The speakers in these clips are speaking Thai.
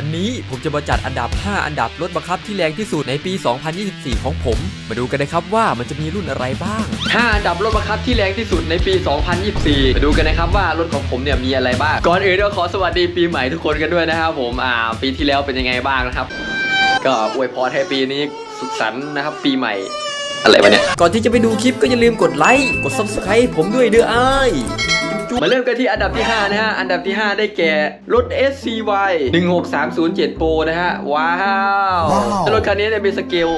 วันนี้ผมจะมาจัดอันดับ 5 อันดับรถบังคับที่แรงที่สุดในปี 2024 ของผม มาดูกันนะครับว่ามันจะมีรุ่นอะไรบ้าง 5 อันดับรถบังคับที่แรงที่สุดในปี 2024 มาดูกันนะครับว่ารถของผมเนี่ยมีอะไรบ้าง ก่อนอื่นก็ขอสวัสดีปีใหม่ทุกคนกันด้วยนะครับผม อ่า ปีที่แล้วเป็นยังไงบ้างนะครับ ก็อวยพรให้ปีนี้สุขสันต์นะครับ ปีใหม่อะไรวะเนี่ย ก่อนที่จะไปดูคลิปก็อย่าลืมกดไลค์ กด subscribe ให้ผมด้วยเด้อไอ้าย มาเริ่มกันที่อันดับที่ 5 นะฮะ อันดับที่ 5 ได้แก่รถ SCY 16307 Pro นะฮะ ว้าวว้าวรถคันนี้เนี่ยเป็นสเกล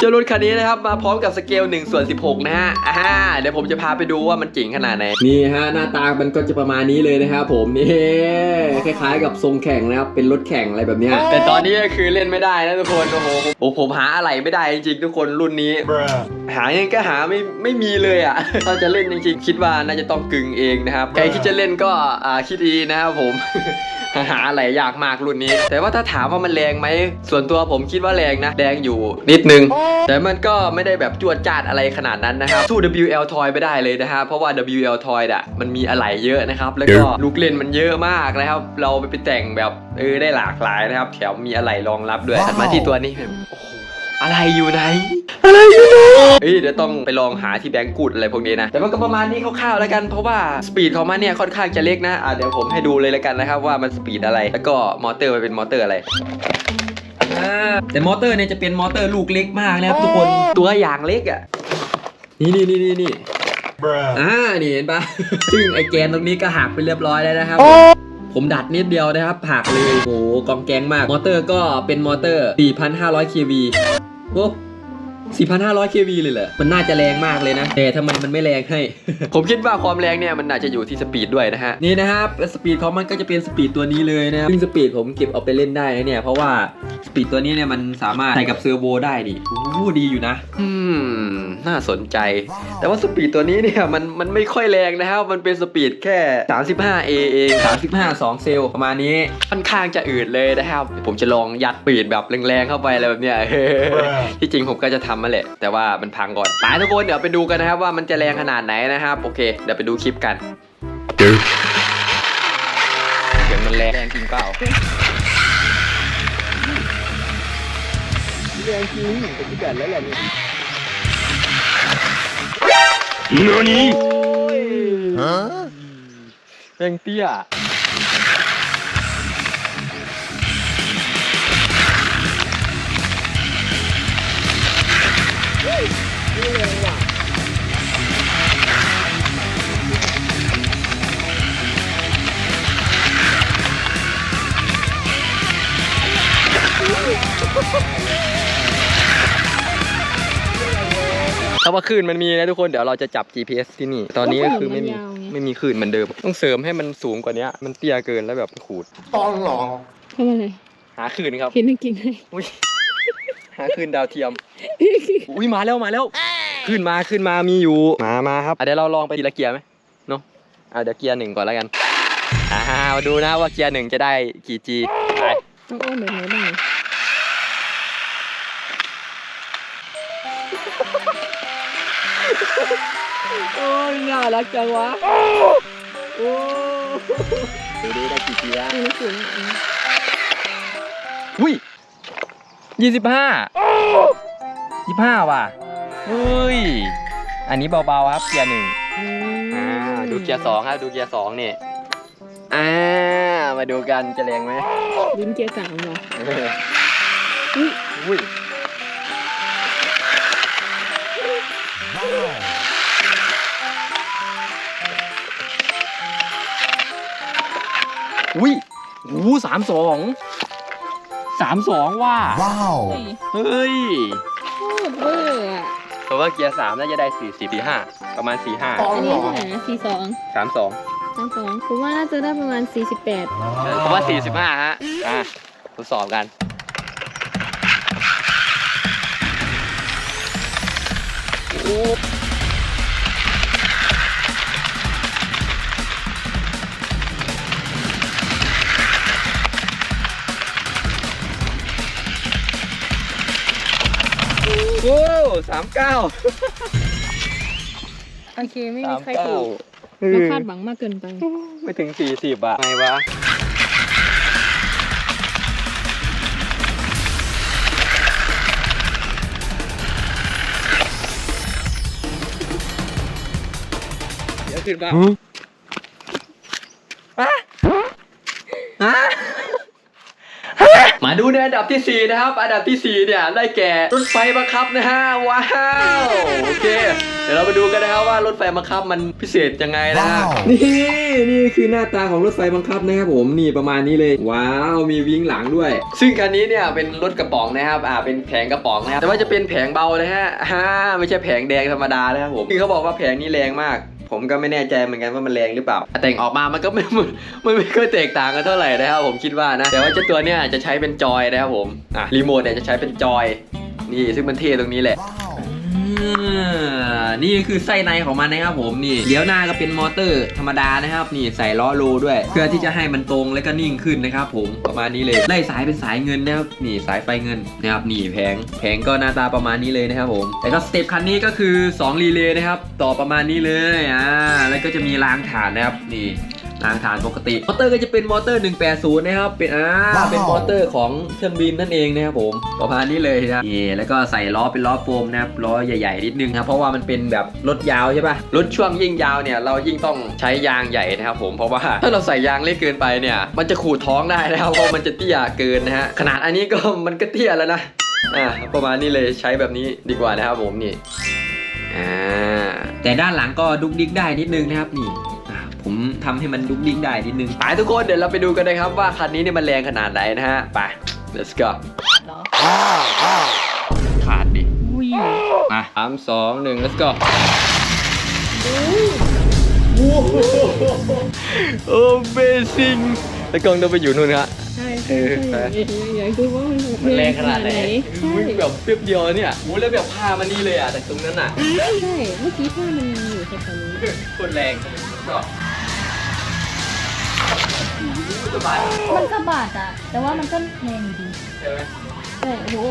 เจ้ารถคันนี้นะครับมาพร้อมกับสเกล1ส่วน16 นะฮะอ่าเดี๋ยวผมจะพาไปดูว่ามันเจ๋งขนาดไหนนี่ฮะหน้าตามันก็จะประมาณนี้เลยนะครับผมนี่คล้ายๆ กับทรงแข่งนะครับเป็นรถแข่งอะไรแบบเนี้ยแต่ตอนนี้ก็คือเล่นไม่ได้นะทุกคนโอ้โหโอ้โหผมหาอะไรไม่ได้จริงๆทุกคนรุ่นนี้ หายังก็หาไม่ไม่มีเลยอะถ้าจะเล่นจริงๆคิดว่าน่าจะต้องกึ่งเองนะครับใครที่จะเล่นก็อ่าคิดดีนะครับผมหาอะไรยากมากรุ่นนี้ แต่ว่าถ้าถามว่ามันแรงไหม ส่วนตัวผมคิดว่าแรงนะ แรงอยู่นิดนึง แต่มันก็ไม่ได้แบบจวดจาดอะไรขนาดนั้นนะครับ สู้ WL Toy ไม่ได้เลยนะครับเพราะว่า WL Toy อะมันมีอะไรเยอะนะครับ แล้วก็ลูกเล่นมันเยอะมากนะครับ เราไปแต่งแบบเออได้หลากหลายนะครับ แถมมีอะไรรองรับด้วยว้าวถัดมาที่ตัวนี้โอ้โห อะไรอยู่ไหน อะไรอยู่ไหนเอ้ยเดี๋ยวต้องไปลองหาที่แบงก์กูดอะไรพวกนี้นะ แต่มันก็ประมาณนี้คร่าวๆแล้วกัน เพราะว่าสปีดของมันเนี่ยค่อนข้างจะเล็กนะ อะเดี๋ยวผมให้ดูเลยแล้วกันนะครับว่ามันสปีดอะไร แล้วก็มอเตอร์มันเป็นมอเตอร์อะไรอ่าแต่มอเตอร์เนี่ยจะเป็นมอเตอร์ลูกเล็กมากนะครับทุกคน ตัวอย่างเล็กอะ นี่นี่นี่นี่นี่อ่า นี่เห็นปะซึ่งไอแกนตรงนี้ก็หักไปเรียบร้อยแล้วนะครับผมดัดนิดเดียวนะครับหักเลยโอ้โหกองแกงมาก มอเตอร์ก็เป็นมอเตอร์ 4,500 kV โอ้ 4,500 kV เลยเหรอ มันน่าจะแรงมากเลยนะ แต่ทำไมมันไม่แรงให้ ผมคิดว่าความแรงเนี่ยมันน่าจะอยู่ที่สปีดด้วยนะฮะ นี่นะครับสปีดของมันก็จะเป็นสปีดตัวนี้เลยนะครับซึ่งสปีดผมเก็บเอาไปเล่นได้นะเนี่ย เพราะว่าสปีดตัวนี้เนี่ยมันสามารถใส่กับเซอร์โวได้ดิโอ้โหดีอยู่นะ อืม น่าสนใจ แต่ว่าสปีดตัวนี้เนี่ยมันมันไม่ค่อยแรงนะครับ มันเป็นสปีดแค่ 35A เอง 35 2 เซลล์ประมาณนี้ ค่อนข้างจะอืดเลยนะครับเดี๋ยวผมจะลองยัดปีดแบบแรงๆเข้าไปอะไรแบบเนี้ยที่จริงผมก็จะทำมาแหละ แต่ว่ามันพังก่อนไปทุกคนเดี๋ยวไปดูกันนะครับว่ามันจะแรงขนาดไหนนะครับ โอเค เดี๋ยวไปดูคลิปกันเสียงมันแรงจริงเปล่าแรงจริงเป็นที่กันแล้วแหละนี่ Huh? แรงเตี้ย ถ้าว่าคลื่นมันมีนะทุกคนเดี๋ยวเราจะจับ GPS ที่นี่ ตอนนี้ก็คือไม่มีมันยาวไงไม่มีคลื่นเหมือนเดิม ต้องเสริมให้มันสูงกว่านี้มันเตี้ยเกินแล้วแบบขูดต้องหรอทำอะไรหาคลื่นครับกินให้กินให้อุ้ย หาคลื่นดาวเทียม อุ้ยมาแล้วมาแล้วคลื่นมาคลื่นมามีอยู่ มามาครับอะเดี๋ยวเราลองไปทีละเกียร์ไหมเนาะอะเดี๋ยวเกียร์หนึ่งก่อนแล้วกันอ่ามาดูนะว่าเกียร์หนึ่งจะได้กี่ G ไปต้องอ้อมแบบไหนบ้างโอ้ยน่ารักจังวะ โอ้ดูดิได้กี่ G แล้วไม่รู้สึกอะอุ้ย ยี่สิบห้ายี่ห้าว่ะเฮ้ย อันนี้เบาๆครับเกียร์หนึ่งอืมอ่าดูเกียร์สองครับดูเกียร์สองนี่อ่ามาดูกันจะแรงไหมลิ้นเกียร์สามเหรอเอออุ้ยอุ้ยอุ้ยอู้สามสอง สามสองว่ะ Wow. เฮ้ยเฮ้ยโคตรเวอร์อะเพราะว่าเกียร์สามน่าจะได้สี่สี่สี่ห้าประมาณสี่ห้าอันนี้เท่าไหร่นะสี่สองสามสองสามสองผมว่าน่าจะได้ประมาณสี่สิบแปดผมว่าสี่สิบห้าฮะ อะทดสอบกัน โามเก้าโอเคไม่มีใครถูกเราคาดหวังมากเกินไป ไม่ถึงสี่สิบอะไงวะเดี๋ยวขึ้นมา มาดูในอันดับที่ 4 นะครับ อันดับที่ 4 เนี่ย ได้แก่รถไฟบังคับนะฮะ ว้าว โอเค เดี๋ยวเราไปดูกันนะครับว่ารถไฟบังคับมันพิเศษยังไงนะฮะว้าวนี่นี่คือหน้าตาของรถไฟบังคับนะครับผม นี่ประมาณนี้เลย ว้าว มีวิงหลังด้วย ซึ่งคันนี้เนี่ยเป็นรถกระป๋องนะครับ อ่า เป็นแผงกระป๋องนะครับ แต่ว่าจะเป็นแผงเบาเลยฮะฮ่าไม่ใช่แผงแดงธรรมดานะครับผมคือเขาบอกว่าแผงนี้แรงมาก ผมก็ไม่แน่ใจเหมือนกันว่ามันแรงหรือเปล่า แต่งออกมามันก็ไม่มันมันไม่ค่อยแตกต่างกันเท่าไหร่นะครับผมคิดว่านะ แต่ว่าเจ้าตัวเนี้ยจะใช้เป็นจอยนะครับผมอะรีโมทเนี่ยจะใช้เป็นจอยนี่ซึ่งมันเท่ตรงนี้แหละ Wow. อ่า นี่คือไส้ในของมันนะครับผมนี่เลี้ยวหน้าก็เป็นมอเตอร์ธรรมดานะครับ นี่ใส่ล้อโลด้วย เพื่อที่จะให้มันตรงและก็นิ่งขึ้นนะครับ ผมประมาณนี้เลยไล่สายเป็นสายเงินนะครับนี่สายไฟเงินนะครับนี่แผงแผงก็หน้าตาประมาณนี้เลยนะครับผมแล้วก็สเต็ปคันนี้ก็คือ2รีเลย์นะครับ ต่อประมาณนี้เลยอ่าแล้วก็จะมีรางฐานนะครับนี่ รางฐานปกติมอเตอร์ก็จะเป็นมอเตอร์ 180 นะครับ เป็นอ่าว้าวเป็นมอเตอร์ของเครื่องบินนั่นเองนะครับผม ประมาณนี้เลยนะครับนี่แล้วก็ใส่ล้อเป็นล้อโฟมนะครับล้อใหญ่ๆนิดนึงครับ เพราะว่ามันเป็นแบบรถยาวใช่ปะรถช่วงยิ่งยาวเนี่ยเรายิ่งต้องใช้ยางใหญ่นะครับผม เพราะว่าถ้าเราใส่ยางเล็กเกินไปเนี่ย มันจะขูดท้องได้นะครับเพราะมันจะเตี้ยเกินนะฮะ ขนาดอันนี้ก็มันก็เตี้ยแล้วนะ อ่า ประมาณนี้เลยใช้แบบนี้ดีกว่านะครับผมนี่ อ่า แต่ด้านหลังก็ดุกดิกได้นิดนึงนะครับนี่อ่า ผมทำให้มันดุกดิกได้นิดนึงไปทุกคนเดี๋ยวเราไปดูกันนะครับว่าคันนี้เนี่ยมันแรงขนาดไหนนะฮะ ไป let's go เหรอ Wow. Wow. ขาดดิอุ้ยมาสามสองหนึ่ง let's go โอ้เบซิงแล้วกล้องต้องไปอยู่นู่นฮะใช่เอใช่อใช่อยากดูว่ามันมันแรงขนาดไหนใช่วิ่งแบบเปรียบเดียวเนี่ยโอ้แล้วแบบพามานี่เลยอะแต่ตรงนั้นอะใช่เมื่อกี้ผ้ามันอยู่แถวๆนี้คนแรงก็สบาย มันสะบัดอะ แต่ว่ามันก็แรงอยู่ดีใช่ไหมใช่โอ้โห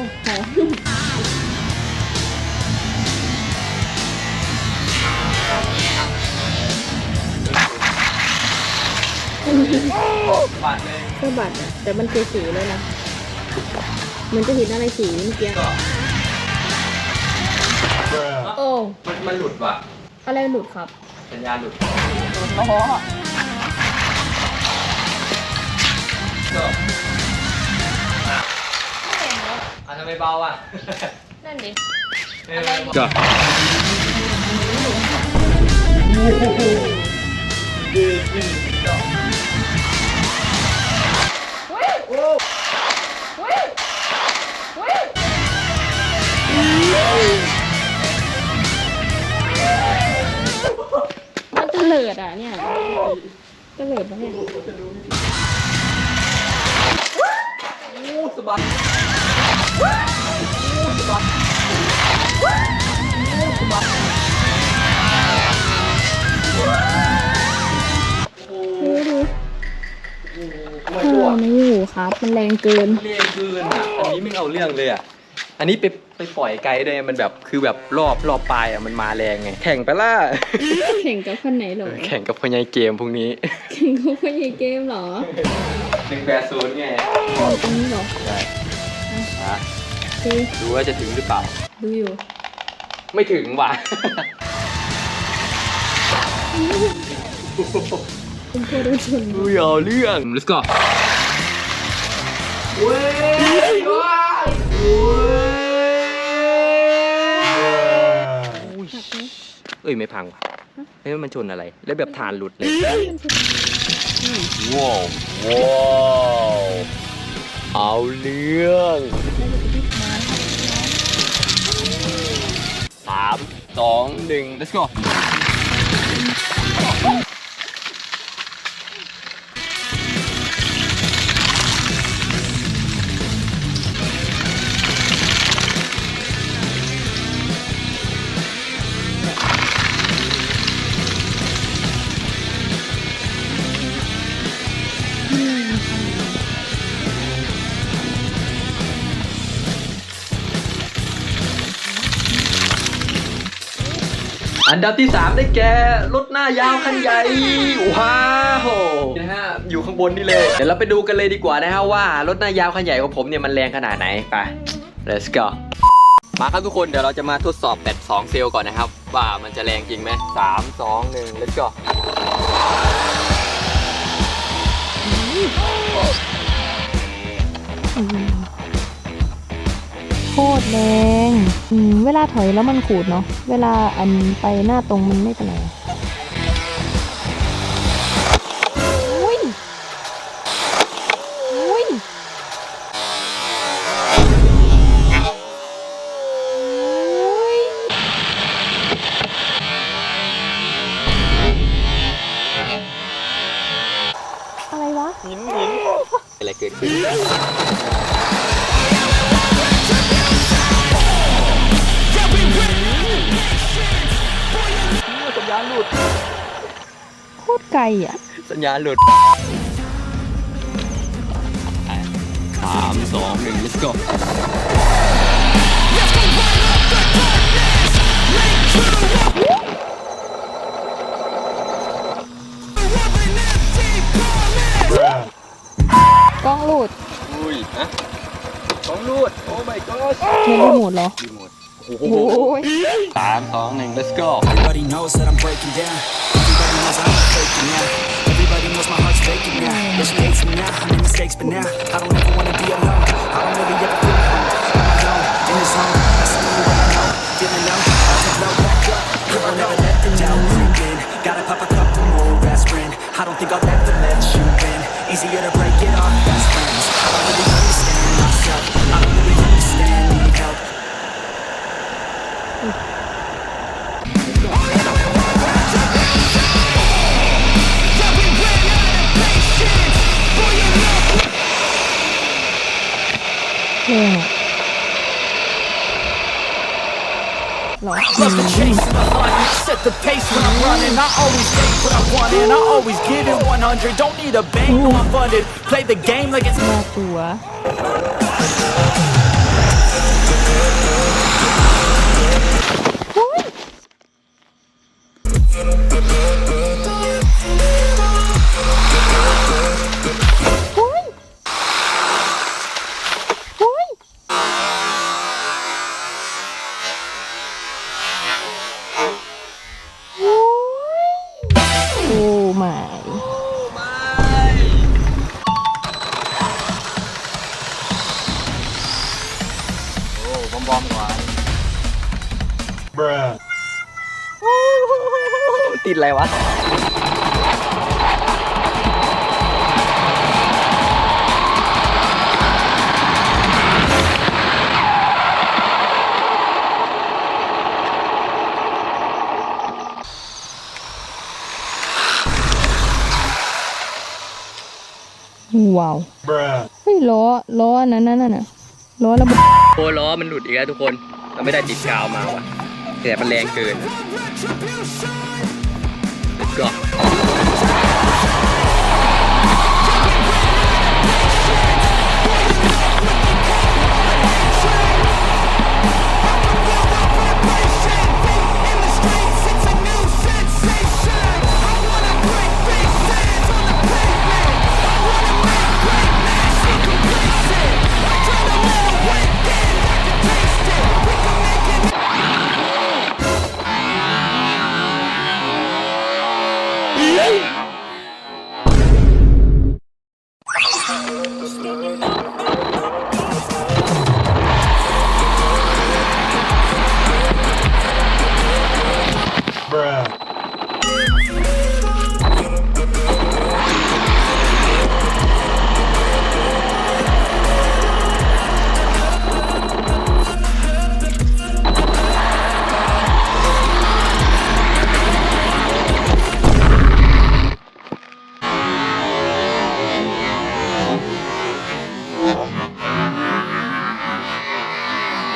โหบาดเลยสะบัดอะ แต่มันเจสีเลยนะมันจะเห็นอะไรสีเมื่อกี้ก็โอ้มันมันหลุดว่ะอะไรหลุดครับ สัญญาณหลุดอ๋อ อะทำไมเบาอะนั่นดิก็มันจะเลิดอะเนี่ยจะเลิดปะเนี่ยสบายโอ้ ดูดูไม่เอรู้ออะไม่อยู่ครับ มันแรงเกิน เรียนเกินอะอันนี้ไม่เอาเรื่องเลยอะ อันนี้ไปไปปล่อยไกลด้วยมันแบบคือแบบรอบรอบปลายอะมันมาแรงไง แข่งไปล่ะ แข่งกับคนไหนเหรอ แข่งกับพญายเกมพวกนี้แข่งกับคนใหญ่เกมเหรอหนึ่งแปดศูนย์ไงตรงนี้เหรอ ใช่อะโอเคดูว่าจะถึงหรือเปล่า ดูอยู่ไม่ถึงว่ะ คุณพ่อโดนชนดูอย่าเรื่อง let's go เว้ยว้ายเว้ยหักไหมเอ้ยไม่พังว่ะเอ้ยมันชนอะไร แล้วแบบฐานหลุดเลยอืมว้าวว้าว เอาเรื่องสามสองหนึ่ง let's go อันดับที่ 3 ได้แก่รถหน้ายาวคันใหญ่ ว้าวนะฮะอยู่ข้างบนนี่เลย เดี๋ยวเราไปดูกันเลยดีกว่านะฮะว่ารถหน้ายาวคันใหญ่ของผมเนี่ยมันแรงขนาดไหนไป let's go มาครับทุกคนเดี๋ยวเราจะมาทดสอบแบต2เซลล์ก่อนนะครับ ว่ามันจะแรงจริงไหมสามสองหนึ่ง let's go โค ตรแรงอืมเวลาถอยแล้วมันขูดเนาะ เวลาอันไปหน้าตรงมันไม่เป็นไรอุ้ยอุ้ยอุ้ยอะไรวะหินหินอะไรเกิดขึ้น ณหลุด โคตรไกลอะ สัญญาณหลุดสามสองหนึ่ง let's go กล้องหลุดอุ้ยฮะของหลุดโอ้ my god ในรีโมทเหรอ รีโมท โอ้โห โอ้ย สามสองหนึ่ง let's go Everybody knows that I'm breaking down. Everybody knows I'm not faking now. Everybody knows my heart's faking now. Yeah, she hates me now. I made mistakes, but now I don't when I'm running. I always take what I want and I always give it 100. Don't need a bank, no I'm funded. Play the game like it's น่ ว้าว Bruh. เฮ้ยล้อล้ออันนั้นน่ะน่ะล้อระเบิดโอ้ล้อมันหลุดอีกแล้วทุกคนเราไม่ได้ติดกาวมาว่ะแต่มันแรงเกิน let's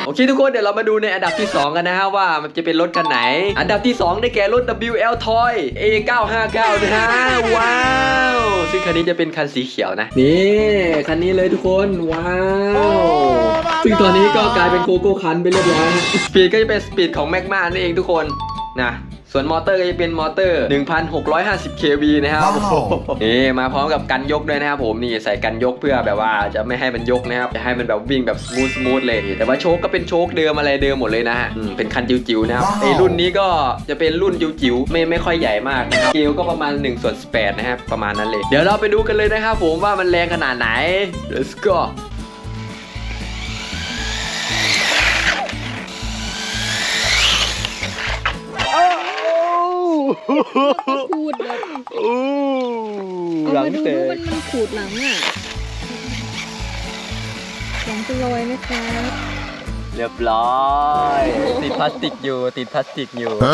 โอเคทุกคนเดี๋ยวเรามาดูในอันดับที่ 2 กันนะฮะว่ามันจะเป็นรถคันไหน อันดับที่ 2 ได้แก่รถ WL Toy A959 นะฮะว้าว ซึ่งคันนี้จะเป็นคันสีเขียวนะ นี่คันนี้เลยทุกคนว้าวซึ่งตอนนี้ก็กลายเป็นโกโก้คันไปเรียบร้อยฮะสปีดก็จะเป็นสปีดของแมกมานั่นเองทุกคนนะ ส่วนมอเตอร์ก็จะเป็นมอเตอร์ 1650 kV นะครับว้าวโอ้โหนี่มาพร้อมกับกันยกด้วยนะครับผมนี่ใส่กันยกเพื่อแบบว่าจะไม่ให้มันยกนะครับจะให้มันแบบวิ่งแบบสมูทสมูทเลยแต่ว่าโชคก็เป็นโชคเดิมอะไรเดิมหมดเลยนะฮะอืมเป็นคันจิ๋วๆนะครับว้าวไอรุ่นนี้ก็จะเป็นรุ่นจิ๋วๆไม่ไม่ค่อยใหญ่มากนะครับเกลก็ประมาณ1ส่วน18นะครับประมาณนั้นเลย เดี๋ยวเราไปดูกันเลยนะครับผมว่ามันแรงขนาดไหน let's go ขูดแบบอู้เอาหลัมางดูเตะว่ามันมันขูดหลังอะหลังเป็นรอยนะคะเรียบร้อย ติดพลาสติกอยู่ ติดพลาสติกอยู่เฮ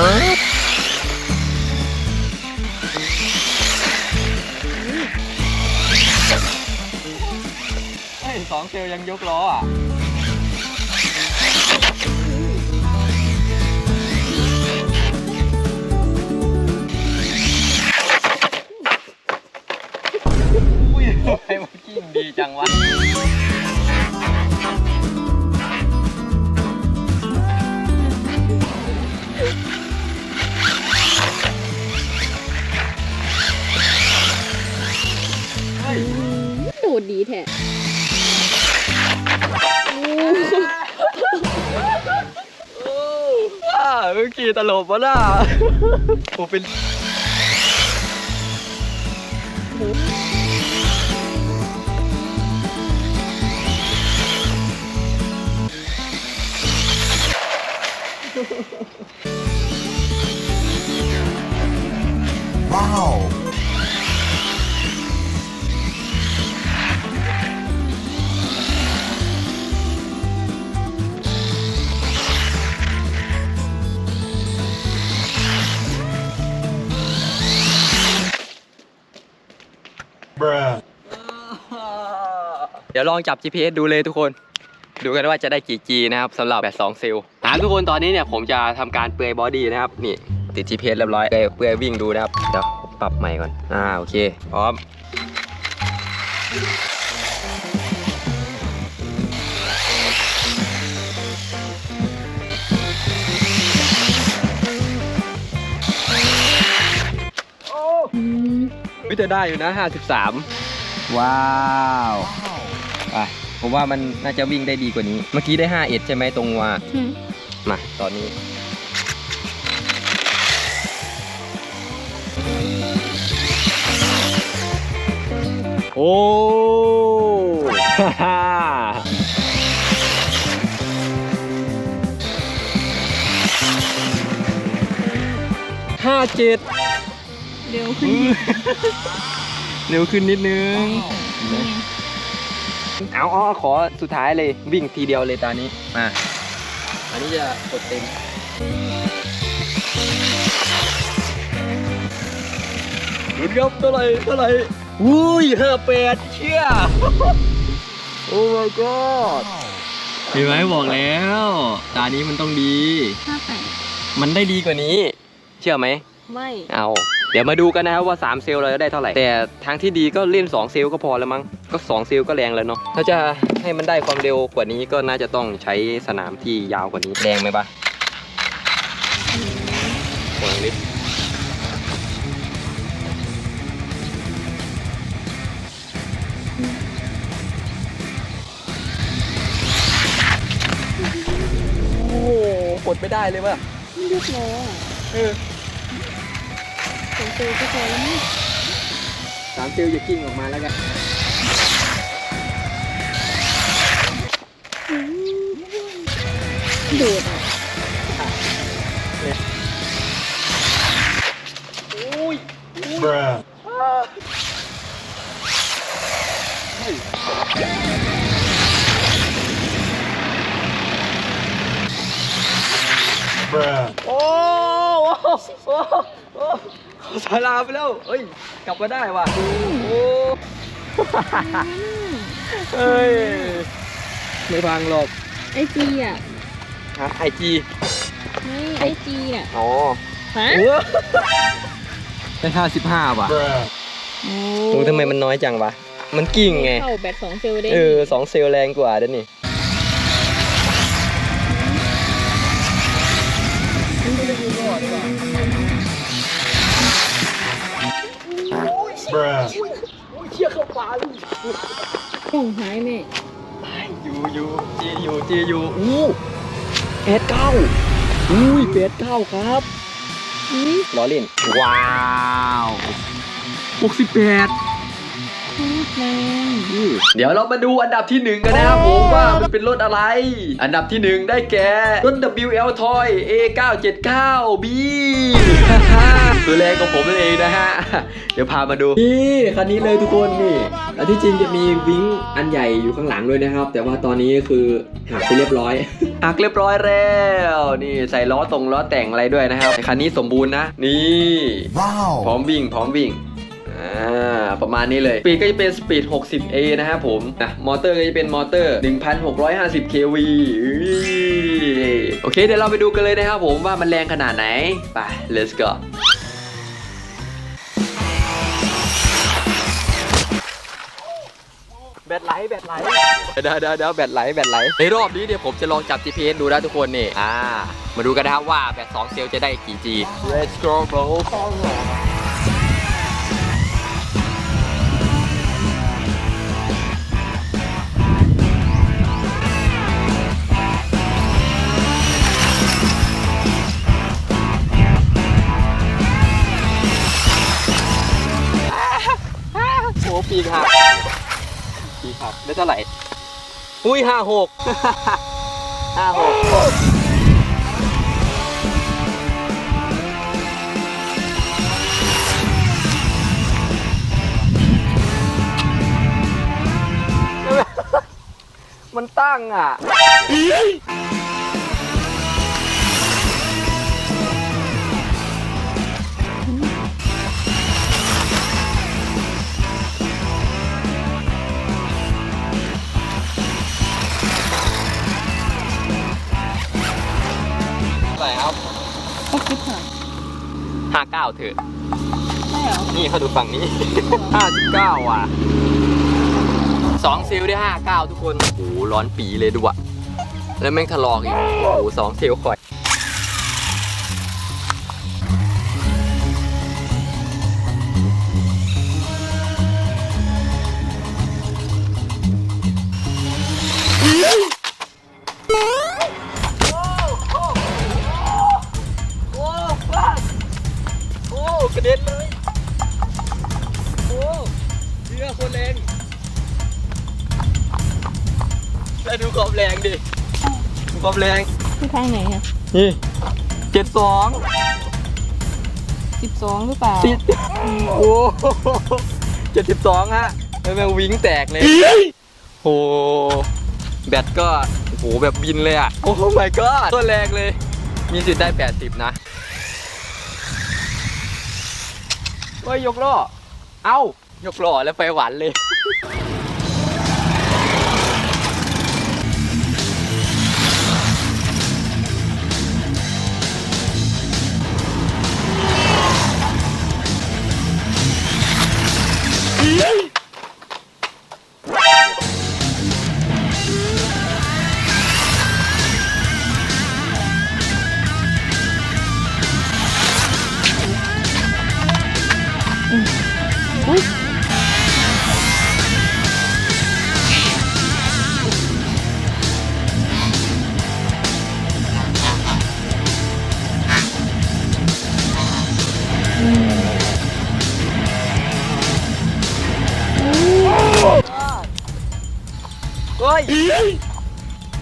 ้ยสองเซลลยังยกล้ออะ จังวะดูดดีแท้อ่าเมื่อกี้ตลบวะน่ะโอ้เป็นาวเดี๋ยวลองจับ GPS ดูเลยทุกคน ดูกันว่าจะได้กี่ G นะครับสำหรับแบบ2เซลล์อ่าทุกคนตอนนี้เนี่ยผมจะทำการเปลือยบอดี้นะครับ นี่ ติด GPS เรียบร้อยเปลือยเปลือยวิ่งดูนะครับ เดี๋ยว ปรับใหม่ก่อน อ่า โอเค พร้อมอืมวิจะได้อยู่นะ 53 ว้าวอะผมว่ามันน่าจะวิ่งได้ดีกว่านี้ เมื่อกี้ได้5เอ็ดใช่ไหมตรงว่า อืม มา ตอนนี้ โอ้ฮ่าฮ่าห้าเจ็ดเร็วขึ้นเร็วขึ้นนิดนึง เอาเอาเอาขอสุดท้ายเลยวิ่งทีเดียวเลยตอนนี้ มา อันนี้จะกดเต็มลุ้นครับเท่าไหร่เท่าไหร่ อุ้ยห้าแปดเชี่ยโอ้ my god เห็นไหมบอกแล้ว ตานี้มันต้องดี ห้าแปดมันได้ดีกว่านี้ เชื่อไหม ไม่เอา เดี๋ยวมาดูกันนะครับว่า 3 เซลล์เราจะได้เท่าไหร่ แต่ทางที่ดีก็เล่น 2 เซลล์ก็พอแล้วมั้ง ก็ 2 เซลล์ก็แรงแล้วเนาะ ถ้าจะให้มันได้ความเร็วกว่านี้ก็น่าจะต้องใช้สนามที่ยาวกว่านี้ แรงไหมปะโอ้ยลิฟต์ ไม่ได้เลยว่ะไม่เรียบร้อยอะเออสองเซลลก็พอแล้วนี่สามเซลล์อย่ากิ้งออกมาแล้วกันดูดอะ bruh โอ้โหโอ้โหเขาสาราไปแล้วเฮ้ย กลับมาได้ว่ะ โอ้เฮ้ย ไม่พังหรอกไอจีอะฮะไอจีไม่ไอจีอะอ๋อฮะได้ห้าสิบห้าว่ะ bruh โอ้โอ้ทำไมมันน้อยจังวะ มันกิ่งไง เข้าแบตสองเซลล์ได้เออสองเซลล์แรงกว่าเด้วนี่ Bruh. โอ้หายแม่อยู่อยู่จีอยู่จีอยู่อู้เอสเก้าอุ้ยเอสเก้าครับอุ้ยล้อเล่นว้าวหกสิบแปด แรงเดี๋ยวเรามาดูอันดับที่หนึ่งกันนะครับผมว่ามันเป็นรถอะไร อันดับที่หนึ่งได้แก่รถ WL Toy A979B ตัวแรกของผมนั่นเองนะฮะ เดี๋ยวพามาดู นี่คันนี้เลยทุกคนนี่อันที่จริงจะมีวิงอันใหญ่อยู่ข้างหลังด้วยนะครับ แต่ว่าตอนนี้คือหักไปเรียบร้อยหักเรียบร้อยแล้ว นี่ใส่ล้อตรงล้อแต่งอะไรด้วยนะครับคันนี้สมบูรณ์นะ นี่พร้อมวิ่งพร้อมวิ่ง อ่าประมาณนี้เลยสปีดก็จะเป็นสปีด 60A นะครับผมนะมอเตอร์ก็จะเป็นมอเตอร์ 1650 kV อื้อโอเค เดี๋ยวเราไปดูกันเลยนะครับผมว่ามันแรงขนาดไหน ไป let's go แบตไหลแบตไหลเดี๋ยวเดี๋ยวเดี๋ยวแบตไหลแบตไหลในรอบนี้เนี่ยผมจะลองจับ GPS ดูนะทุกคนนี่อ่ามาดูกันนะครับว่าแบต2เซลล์จะได้กี่ G Let's go bro โอ้ปีกหักปีกหักได้เท่าไหร่ อุ้ยห้าหกห้าหกมันตั้งอะ ห้าเก้าเถอะใช่เหรอนี่เขาดูฝั่งนี้ ห้าสิบเก้าว่ะสองซิลได้ห้าเก้าทุกคน โอ้โหร้อนปีเลยดูอะแล้วแม่งถลอกอีก โอ้โหสองซิลคอยโดูความแรงที่ทางไหนอะนี่เจ็ดสองสิบสองหรือเปล่าติดโอ้เจ็ดสิบสองฮะแล้วแม่งวิ่งแตกเลยโอ้แบตก็โอ้โหแบบบินเลยอะ โอ้ my god ตัวแรงเลย มีสิทธิ์ได้ 80 นะโอ้ยยกล้อ เอ้ายกล้อแล้วไฟหวานเลย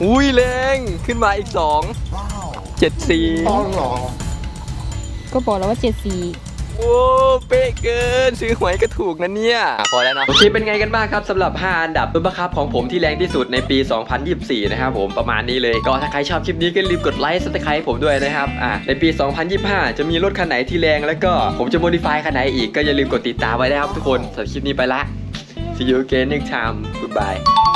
อุ้ยแรงขึ้นมาอีกสองเจ็ดสี่ก็บอกแล้วว่าเจ็ดสี่โอ้เป๊ะเกินซื้อหวยก็ถูกนะเนี่ยพอแล้วเนาะโอเคเป็นไงกันบ้างครับสำหรับ 5 อันดับรถบังคับของผมที่แรงที่สุดในปี 2024 นะครับผมประมาณนี้เลย ก็ถ้าใครชอบคลิปนี้ก็อย่าลืมกดไลค์ซับสไครต์ผมด้วยนะครับอะในปี 2025 จะมีรถคันไหนที่แรงแล้วก็ผมจะโมดิฟายคันไหนอีกก็อย่าลืมกดติดตามไว้นะครับทุกคนสำหรับคลิปนี้ไปละ See you again next time goodbye